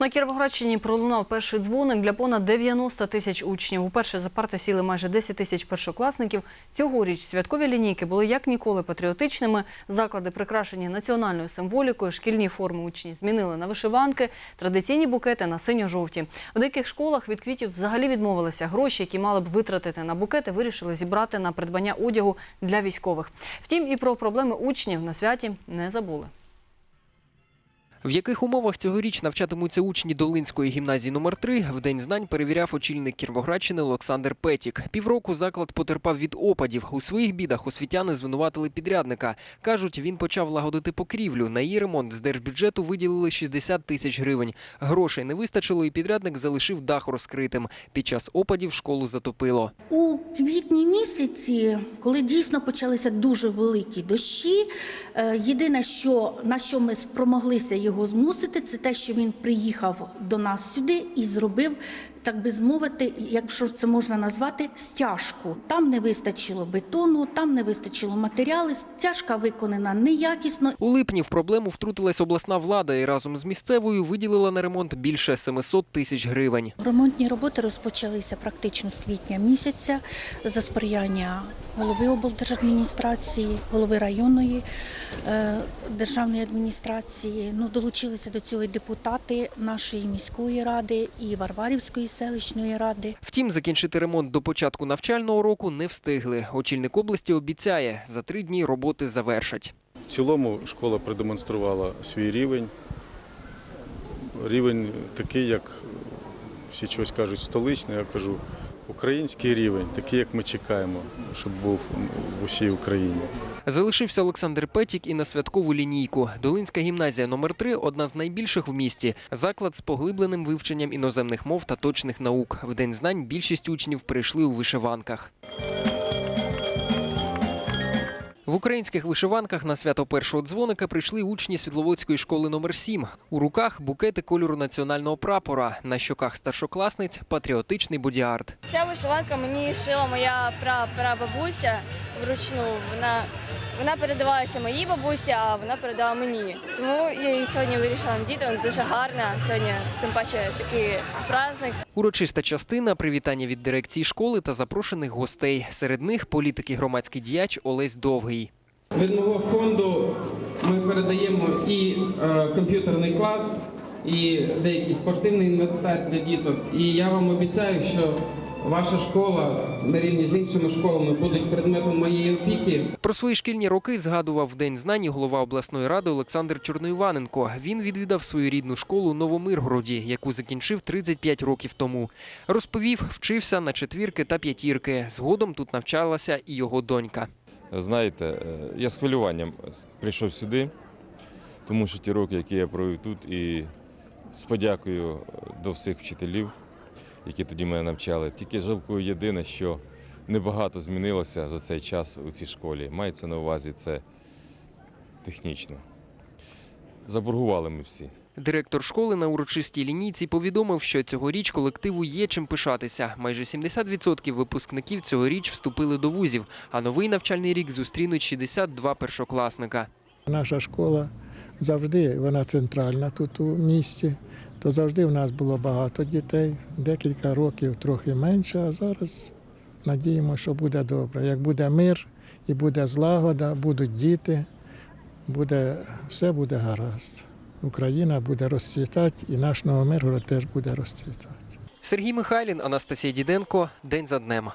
На Кіровоградщині пролунав перший дзвоник для понад 90 тисяч учнів. Уперше за парти сіли майже 10 тисяч першокласників. Цьогоріч святкові лінійки були як ніколи патріотичними. Заклади прикрашені національною символікою, шкільні форми учні змінили на вишиванки, традиційні букети на синьо-жовті. У деяких школах від квітів взагалі відмовилися. Гроші, які мали б витратити на букети, вирішили зібрати на придбання одягу для військових. Втім, і про проблеми учнів на святі не забули. В яких умовах цьогоріч навчатимуться учні Долинської гімназії номер 3 в день знань перевіряв очільник Кіровоградщини Олександр Петік. Півроку заклад потерпав від опадів. У своїх бідах освітяни звинуватили підрядника. Кажуть, він почав лагодити покрівлю. На її ремонт з держбюджету виділили 60 тисяч гривень. Грошей не вистачило, і підрядник залишив дах розкритим. Під час опадів школу затопило. У квітні місяці, коли дійсно почалися дуже великі дощі, е, єдине, що на що ми спромоглися його змусити, це те, що він приїхав до нас сюди і зробив, так би змовити, якщо це можна назвати, стяжку. Там не вистачило бетону, там не вистачило матеріалу, стяжка виконана неякісно. У липні в проблему втрутилась обласна влада і разом з місцевою виділила на ремонт більше 700 тисяч гривень. Ремонтні роботи розпочалися практично з квітня місяця за сприяння голови облдержадміністрації, голови районної е, державної адміністрації. Ну, долучилися до цього і депутати нашої міської ради і Варварівської селищної ради. Втім, закінчити ремонт до початку навчального року не встигли. Очільник області обіцяє, за три дні роботи завершать. В цілому школа продемонструвала свій рівень. Рівень такий, як всі чогось кажуть, столичний, я кажу, український рівень, такий, як ми чекаємо, щоб був в усій Україні. Залишився Олександр Петік і на святкову лінійку. Долинська гімназія номер 3 одна з найбільших в місті. Заклад з поглибленим вивченням іноземних мов та точних наук. В день знань більшість учнів прийшли у вишиванках. В українських вишиванках на свято першого дзвоника прийшли учні Світловодської школи номер 7 У руках букети кольору національного прапора. На щоках старшокласниць патріотичний бодіарт. Ця вишиванка мені шила моя прабабуся вручну. Вона, вона передавалася моїй бабусі, а вона передала мені. Тому я її сьогодні вирішила надіти. Вона дуже гарна. Сьогодні, тим паче, такий праздник. Урочиста частина, привітання від дирекції школи та запрошених гостей. Серед них політик і громадський діяч Олесь Довгий. Від мого фонду ми передаємо і е, комп'ютерний клас, і деякий спортивний інвентар для діток. І я вам обіцяю, що ваша школа на рівні з іншими школами будуть предметом моєї опіки. Про свої шкільні роки згадував в День знань голова обласної ради Олександр Чорноюваненко. Він відвідав свою рідну школу у Новомиргороді, яку закінчив 35 років тому. Розповів, вчився на четвірки та п'ятірки. Згодом тут навчалася і його донька. Знаєте, е, я з хвилюванням прийшов сюди, тому що ті роки, які я провів тут, і з подякою до всіх вчителів, які тоді мене навчали. Тільки жалкую єдине, що небагато змінилося за цей час у цій школі. Мається на увазі це технічно. Заборгували ми всі. Директор школи на урочистій лінійці повідомив, що цьогоріч колективу є чим пишатися. Майже 70% випускників цьогоріч вступили до вузів, а новий навчальний рік зустрінуть 62 першокласника. Наша школа завжди вона центральна тут у місті, то завжди в нас було багато дітей, декілька років трохи менше, а зараз надіємося, що буде добре. Як буде мир і буде злагода, будуть діти, буде, все буде гаразд. Україна буде розцвітати, і наш Новомиргород теж буде розцвітати. Сергій Михайлін, Анастасія Діденко. День за днем.